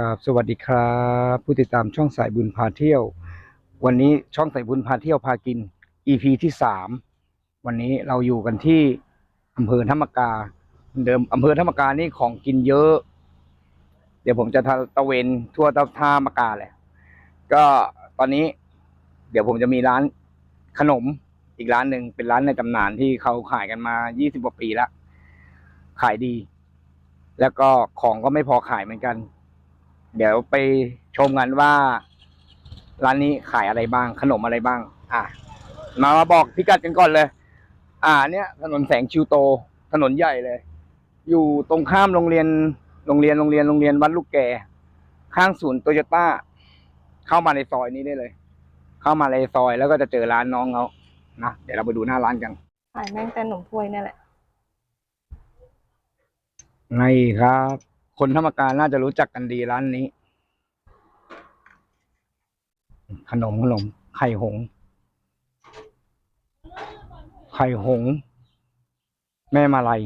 กับสวัสดีครับ ผู้ติดตามช่องสายบุญพาเที่ยว วันนี้ช่องสายบุญพาเที่ยวพากิน EP ที่สามวันนี้เราอยู่กันที่อำเภอธรรมกา เดิมอำเภอธรรมกานี่ของกินเยอะ เดี๋ยวผมจะตะเวนทั่วท่ามกาเลยก็ตอนนี้ เดี๋ยวผมจะมีร้านขนมอีกร้านหนึ่งเป็นร้านในตำนานที่เขาขายกันมา20กว่าปีแล้วขายดี แล้วก็ของก็ไม่พอขายเหมือนกัน เดี๋ยวไปชมกันว่า ร้านนี้ขายอะไรบ้าง ขนมอะไรบ้าง อะ มามาบอกพิกัดกันก่อนเลย อ่า เนี่ย ถนนแสงชิวโต ถนนใหญ่เลย อยู่ตรงข้ามโรงเรียนโรงเรียนโรงเรียนโรงเรียนวัดลูกแกข้างศูนย์โตโยต้า เข้ามาในซอยนี้ได้เลย เข้ามาในซอยแล้วก็จะเจอร้านน้องเขานะเดี๋ยวเราไปดูหน้าร้านกันขายแม่งแต่หนมถ้วยนี่แหละไงครับ คนธรรมการน่าจะรู้จักกันดีร้านนี้ ขนมขนม ไข่หง ไข่หง แม่มาลัย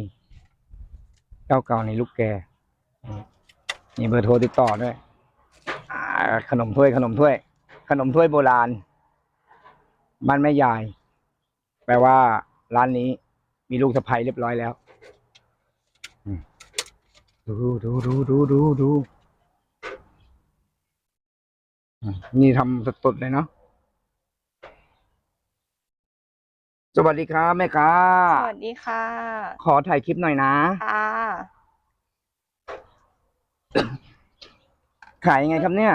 เจ้าเก่าในลูกแกมีเบอร์โทรติดต่อด้วยขนมถ้วย ขนมถ้วย ขนมถ้วยโบราณบ้านแม่ยาย แปลว่าร้านนี้มีลูกสะใภ้เรียบร้อยแล้ว ดูดูดูดูดูดูอืมนี่ทำสดๆเลยเนาะสวัสดีครับแม่ค้าสวัสดีค่ะ ขอถ่ายคลิปหน่อยนะค่ะ ขายยังไงครับเนี่ย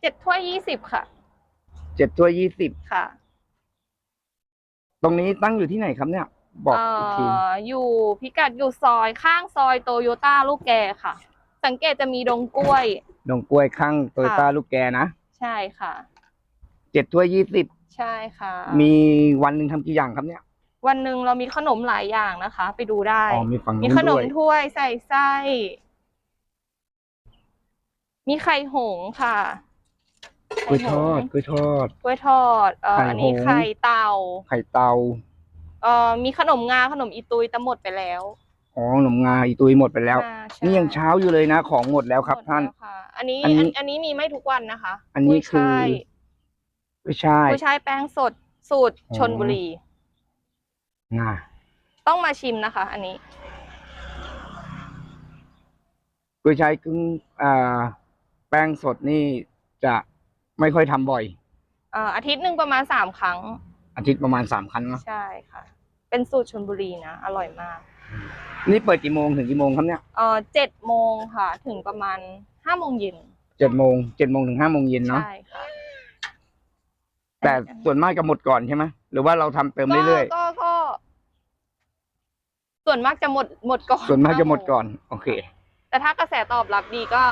เจ็ดถ้วยยี่สิบค่ะ เจ็ดถ้วยยี่สิบค่ะ ตรงนี้ตั้งอยู่ที่ไหนครับเนี่ย บอกเอ่อีกทีออยู่พิกัดอยู่ซอยข้างซอยโตโยต้าลูกแกค่ะ สังเกตจะมีดงกล้วย ดงกล้วยข้างโตโยต้าค่ะลูกแกนะ ใช่ค่ะ เจ็ดถ้วยยี่สิบ ใช่ค่ะ มีวันหนึ่งทำกี่อย่างครับเนี่ย วันหนึ่งเรามีขนมหลายอย่างนะคะ ไปดูได้อ๋อมีฝั่งมีนู้นขนด้มวยถ้วยใส่ไส้ มีไข่หงส์ค่ะกล้วยทอดไข่หงส์กล้วยทอดกล้วยทอด เอ่อไข่อันนี้หงส์ไข่เต่าไข่เตา เอ่อมีขนมงาขนมอีตุยแต่หมดไปแล้วอ๋อขนมงาอีตุยหมดไปแล้ว อ่าใช่นี่ยังเช้าอยู่เลยนะ ของหมดแล้วครับหมดท่าน แล้วค่ะอันนี้อันนี้อันอันนี้มีไม่ทุกวันนะคะอันนี้คือกุ้ยไม่ใช่าช่ายกุ้ยช่ายแป้งสดสูตรอ๋อชนบุรี งาต้องมาชิมนะคะ อันนี้กุ้ยช่ายกึ่งอ่าแป้งสดนี่จะไม่ค่อยทำบ่อย เอ่ออาทิตย์หนึ่งประมาณสามครั้งอาทิตย์ประมาณสามครั้งเนอะใช่ค่ะ เป็นสูตรชนบุรีนะ อร่อยมากนี่เปิดกี่โมงถึงกี่โมงครับเนี่ยเอ่อเจ็ดโมงค่ะ ถึงประมาณห้าโมงเย็นเจ็ดโมงเจ็ดโมงถึงห้าโมงเย็นเนาะใช่ค่ะแต่ส่วนมากจะหมดก่อนใช่ไหมหรือว่าเราทำเติมเรื่อยก็ก็ก็ ส่วนมากจะหมดหมดก่อนๆส่วนมากจะหมดก่อน โอเค แต่ถ้ากระแสตอบรับดีก็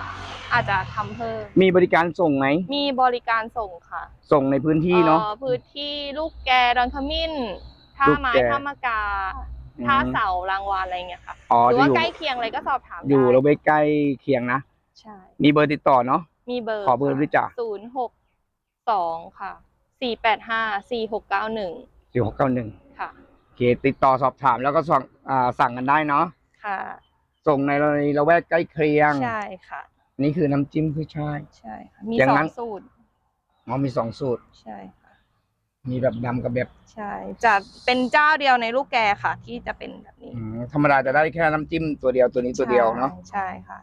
อาจจะทำเพิ่ม มีบริการส่งไหมมีบริการส่งค่ะส่งในพื้นที่เนาะ อ่อพื้นที่ลูกแกดอนขมิ้น ท่าลูกไม้แกท่ามะกาอืมท่าเสารางวานอะไรเงี้ยค่ะอ๋อหรือจะว่าอยู่ใกล้เคียงอะไรก็สอบถามอยู่ได้เราไปใกล้เคียงนะใช่มีเบอร์ติดต่อเนาะมีเบอร์ขอเบอร์ด้วยจ้ะศูนย์หกสองค่ะสี่แปดห้าสี่หกเก้าหนึ่งสี่หกเก้าหนึ่งค่ะโอเคติดต่อสอบถามแล้วก็สั่งอ่าสั่งกันได้เนาะค่ะ ส่งในระแวกใกล้เคียงใช่ค่ะ นี่คือน้ำจิ้มคือใช่ายใช่ค่ะมีอย่างสอนั้งนสูตรอ๋อมีสองสูตรใช่ค่ะ มีแบบดำกับแบบใช่ จะเป็นเจ้าเดียวในลูกแกค่ะ ที่จะเป็นแบบนี้อืมธรรมดาจะได้แค่น้ำจิ้มตัวเดียวตัวนี้ตัวเดียวเนาะใช่ใช่ค่ะ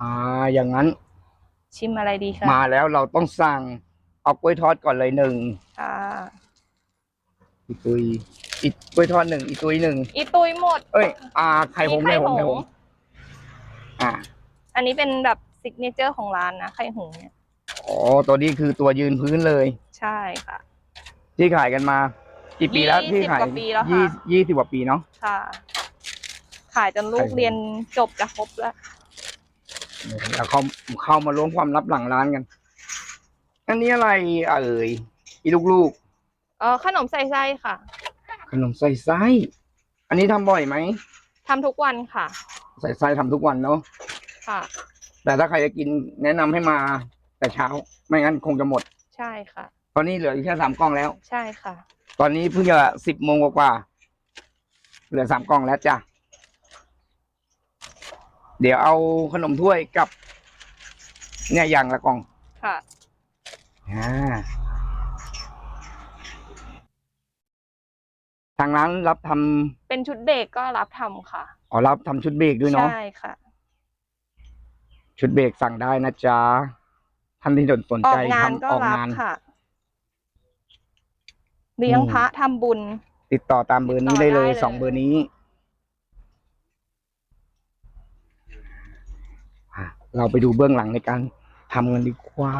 อ่า อย่างนั้นชิมอะไรดีคะมาแล้วเราต้องสั่งเอากล้วยทอดก่อนเลยหนึ่งค่ะ อีตุยอีกล้วยทอดหนึ่งอีตุยหนึ่งอีตุยหมด เอ้ย อ่าไข่หงส์มีไข่ไข่หงส์ไข่หหงงส์ส์อ่า อันนี้เป็นแบบซิกเนเจอร์ของร้านนะไข่หงส์เนี่ย อ๋อตัวนี้คือตัวยืนพื้นเลย ใช่ค่ะ ที่ขายกันมา กี่ปีแล้วยี่สิบที่ขายกว่าปีแล้วค่ะ ยี่ยี่สิบกว่าปีเนาะ ค่ะ ขายจนลูไข่กหงส์เรียนจบจะครบแล้ว เดี๋ยวเขาเข้ามาล้วงความลับหลังร้านกัน อันนี้อะไรเอ่ยอีลูกเออขนมใส่ไส้ค่ะๆขนมใส่ไส้อันนี้ทำบ่อยไหมทำทุกวันค่ะ ใส่ไส้ทำทุกวันเนาะค่ะ แต่ถ้าใครจะกินแนะนำให้มา แต่เช้า ไม่งั้นคงจะหมด ใช่ค่ะ ตอนนี้เหลืออยู่แค่สามกล่องแล้ว ใช่ค่ะ ตอนนี้เพิ่งจะสิบโมงกว่าๆเหลือสามกล่องแล้วจ้ะ เดี๋ยวเอาขนมถ้วยกับ เนี่ยอย่างละกล่องค่ะ อ่าทางร้านรับทำเป็นชุดเด็กก็รับทำค่ะอ๋อรับทำชุดเบรกด้วยเนาะ ใช่ค่ะ ชุดเบรกสั่งได้นะจ๊ะ ท่านที่สนออใจกงานทำก็ออกรับงาน ค่ะ เลี้ยงอืมพระทำบุญ ติดต่อตามเบอร์นี้ติดต่อได้เลยได้เลย สองเบอร์นี้อะเราไปดูเบื้องหลังในการทำกันดีกว่า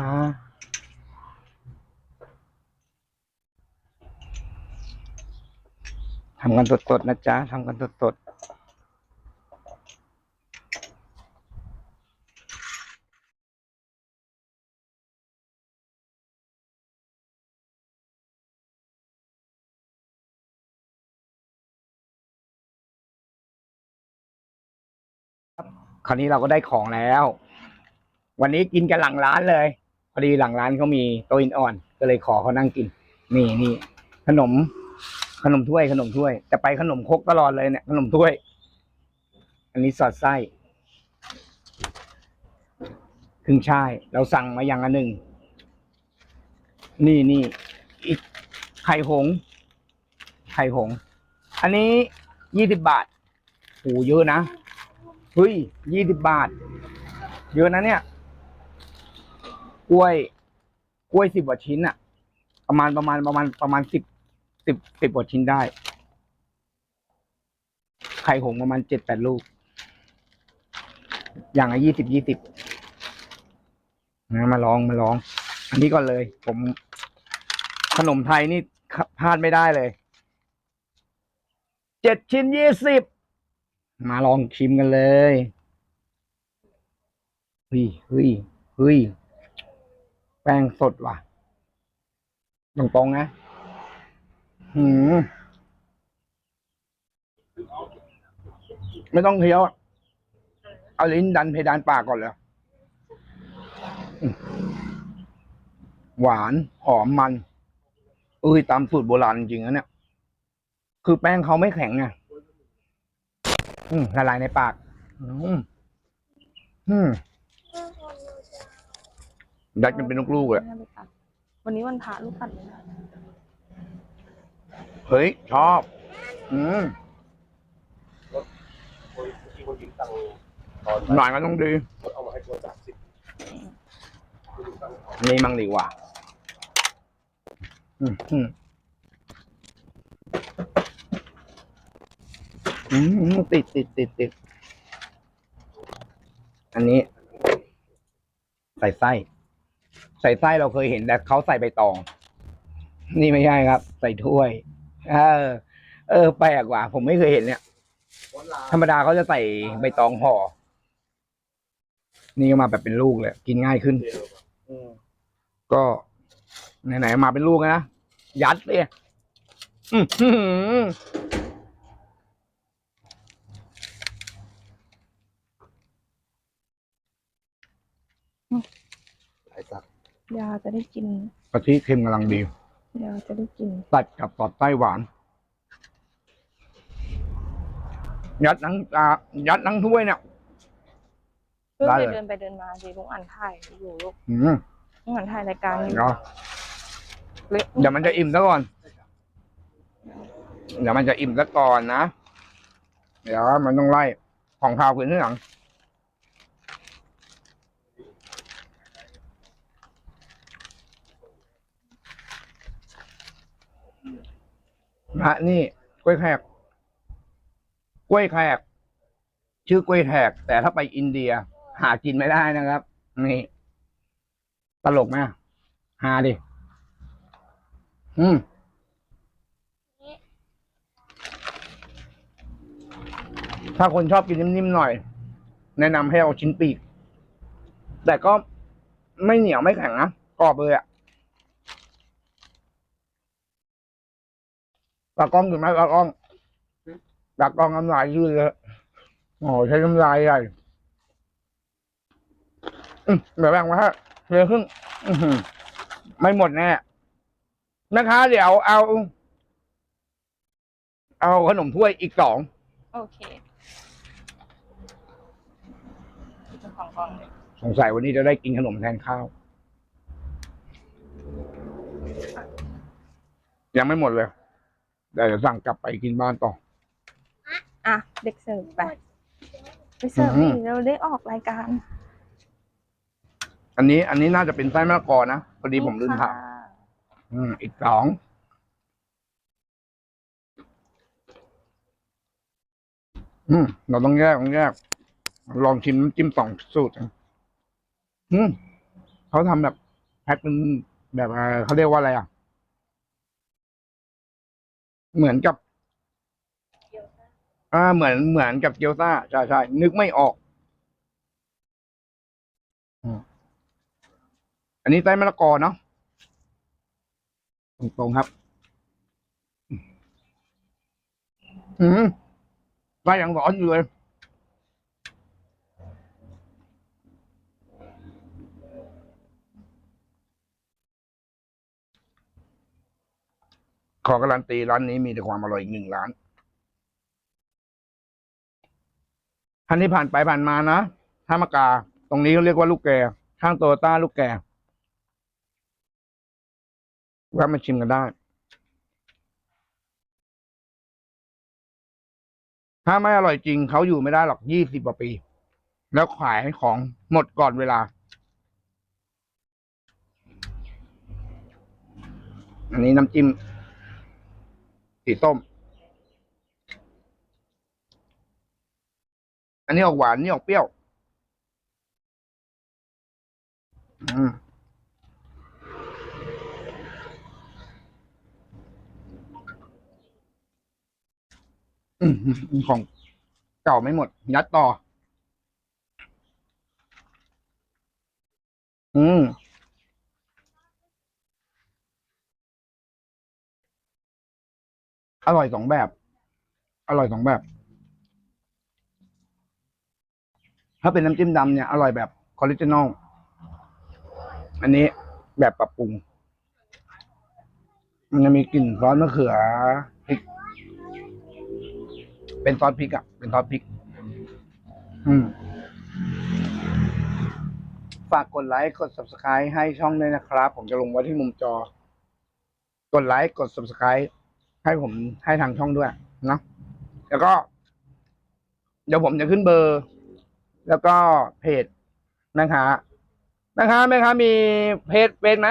ทำกันสดๆนะจ๊ะทำกันสดๆ คราวนี้เราก็ได้ของแล้ว วันนี้กินกันหลังร้านเลย พอดีหลังร้านเขามีโต๊ะอินอ่อน ก็เลยขอเขานั่งกิน นี่นี่ขนม ขนมถ้วยขนมถ้วย แต่ไปขนมครกตลอดเลยเนี่ย ขนมถ้วย อันนี้สอดไส้ครึ่งช่ายเราสั่งมาอย่างละหนึ่ง นี่นี่อีกไข่หง ไข่หง อันนี้ยี่สิบบาทโหเยอะนะ เฮ้ยยี่สิบบาท เยอะนะเนี่ย กล้วย กล้วยสิบกว่าชิ้นอะประมาณประมาณประมาณประมาณสิบสิบสิบกว่าชิ้นได้ ไข่หงประมาณเจ็ดแปดลูก อย่างละยี่สิบยี่สิบนะมาลองมาลอง อันนี้ก่อนเลย ผม ขนมไทยนี่พลาดไม่ได้เลย เจ็ดชิ้นยี่สิบ มาลองชิมกันเลยเฮ้ยเฮ้ยเฮ้ยแป้งสดว่ะ ตรงๆนะหืมไม่ต้องเคี้ยวเอาลิ้นดันเพดานปากก่อนเลยหวานหอมมัน เอ้ยตามสูตรโบราณจริงๆนะเนี่ย คือแป้งเขาไม่แข็งไง อืมละลายในปาก อืมอืมยัดกันเป็นลูกๆเลยวันนี้วันพระลูกปัดเลยนะเฮ้ย ชอบ อืมที่คนยิ้มตังค์ตอนหน่อยมันต้องดีเอามาให้ตัวสามสิบนี่มั่งดีกว่า อืมอืม อืมติดติดติดติดอันนี้ ใส่ไส้ ใส่ไส้เราเคยเห็นแต่เขาใส่ใบตอง นี่ไม่ใช่ครับ ใส่ถ้วย เออ เออแปลกว่ะผมไม่เคยเห็นเนี่ย ธรรมดาเขาจะใส่ใบตองห่อ นี่ก็มาแบบเป็นลูกเลยกินง่ายขึ้น ก็ไหนๆมาเป็นลูกนะ ยัดเลยอื้อ ไอ้สัตว์ยาจะได้กินกะทิเค็มกำลังดี ยาจะได้กิน ตัดกับสอดไส้หวาน ยัดทั้งอ่ายัดทั้งถ้วยเนี่ย เพิ่งได้ไปเลย เดินไปเดินมาสิลุงอ่านถ่ายอยู่ลูกอืมลุงอ่านถ่ายรายการอยู่เนาะเละเดี๋ยวมันจะอิ่มซะก่อน เดี๋ยวมันจะอิ่มซะก่อนนะ เดี๋ยวมันต้องไล่ ของข้าวขึ้นที่หลัง นะนี่กล้วยแขก กล้วยแขก ชื่อกล้วยแขก แต่ถ้าไปอินเดีย หากินไม่ได้นะครับ นี่ ตลกไหมหาดิ อืมถ้าคนชอบกินนิ่มๆหน่อย แนะนำให้เอาชิ้นปีก แต่ก็ไม่เหนียวไม่แข็งนะกรอบเลยอะ ตากล้องถึงไหมตากล้องตากล้องน้ำลายยืดเลยโอ้โหใช้น้ำลายใหญ่อืมเดี๋ยวแบ่งมาให้เพียครึ่งอื้อหือไม่หมดแน่นะคะเดี๋ยวเอา เอาขนมถ้วยอีกสองโอเคเจ้าของกล้องเลยสงสัยวันนี้จะได้กินขนมแทนข้าว ยังไม่หมดเลย เดี๋ยวจะสั่งกลับไปกินบ้านต่อ อะ เด็กเสิร์ฟไป ไปเสิร์ฟอืดิมเราได้ออกรายการอันนี้ อันนี้น่าจะเป็นไส้มะละกอนะพอดีผมลืมถามค่ะอืมอีกสองอืมเราต้องแยกต้องแยก ลองชิมน้ำจิ้มสองสูตรอืมเขาทำแบบแพ็คเป็นแบบเอ่อเขาเรียกว่าอะไรอะ เหมือนกับ อ่า เหมือนเหมือนกับเกียวซ่าใช่ใช่นึกไม่ออกอันนี้ไส้มะละกอเนาะตรงครับ อืมไส้ยังร้อนอยู่เลย ขอการันตีร้านนี้มีแต่ความอร่อยอีกหนึ่งร้านท่านที่ผ่านไปผ่านมานะท่ามะกา ตรงนี้เขาเรียกว่าลูกแก่ข้างโตโยต้าลูกแก่แวะมาชิมกันได้ ถ้าไม่อร่อยจริงเขาอยู่ไม่ได้หรอกยี่สิบกว่าปี แล้วขายของหมดก่อนเวลา อันนี้น้ำจิ้ม สีส้ม อันนี้ออกหวานนี่ออกเปรี้ยว อืมของเก่าไม่หมด ยัดต่อ อืม อร่อยสองแบบ อร่อยสองแบบ ถ้าเป็นน้ำจิ้มดำเนี่ยอร่อยแบบคอริจินอล อันนี้แบบปรับปรุง มันจะมีกลิ่นซอสมะเขือพริก เป็นซอสพริกอะเป็นซอสพริก อืม ฝากกดไลค์ กด subscribe ให้ช่องด้วยนะครับ ผมจะลงไว้ที่มุมจอ กดไลค์ กด subscribe ให้ผมให้ทางช่องด้วยเนอะแล้วก็ เดี๋ยวผมจะขึ้นเบอร์ แล้วก็เพจแม่ค้าแม่ค้าแม่ค้ามีเพจเฟซไหม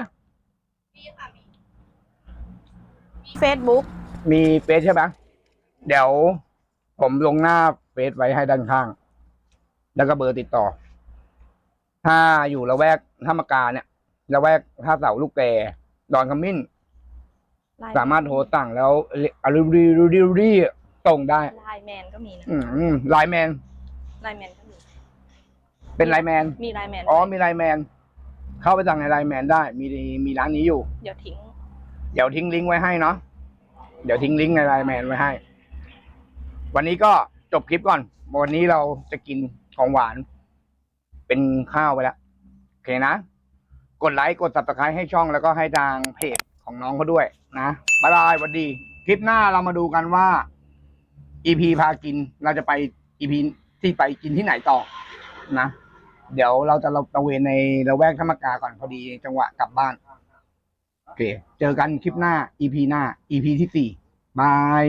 เฟซบุ๊กมีเฟซใช่ไหมเดี๋ยวผมลงหน้าเฟซไว้ให้ด้านข้าง แล้วก็เบอร์ติดต่อ ถ้าอยู่ละแวกท่ามะกาเนี่ยละแวกท่าเสาลูกแกดอนขมิ้น สามารถโทรสั่งแล้วอาริรีรีรีรีส่งได้ ไลน์แมนก็มีนะอืมไลน์แมนไลน์แมนก็มี เป็นไลน์แมน มีไลน์แมน อ๋อด้วยมีไลน์แมน เข้าไปสั่งในไลน์แมนได้ มีมีร้านนี้อยู่ เดี๋ยวทิ้ง เดี๋ยวทิ้งลิงก์ไว้ให้เนาะ เดี๋ยวทิ้งลิงก์ในไลน์แมนไว้ให้ วันนี้ก็จบคลิปก่อน วันนี้เราจะกินของหวาน เป็นข้าวไปแล้ว โอเคนะ กดไลค์ กด subscribe ให้ช่องแล้วก็ให้ทางเพจ ของน้องเขาด้วยนะบายบายสวัสดี คลิปหน้าเรามาดูกันว่า EP พากินเราจะไป EP ที่ไปกินที่ไหนต่อนะ เดี๋ยวเราจะเราตระเวนในละแวกธรรมกาก่อนพอดีจังหวะกลับบ้านโอเค เจอกันคลิปหน้า EP หน้า EP ที่สี่บาย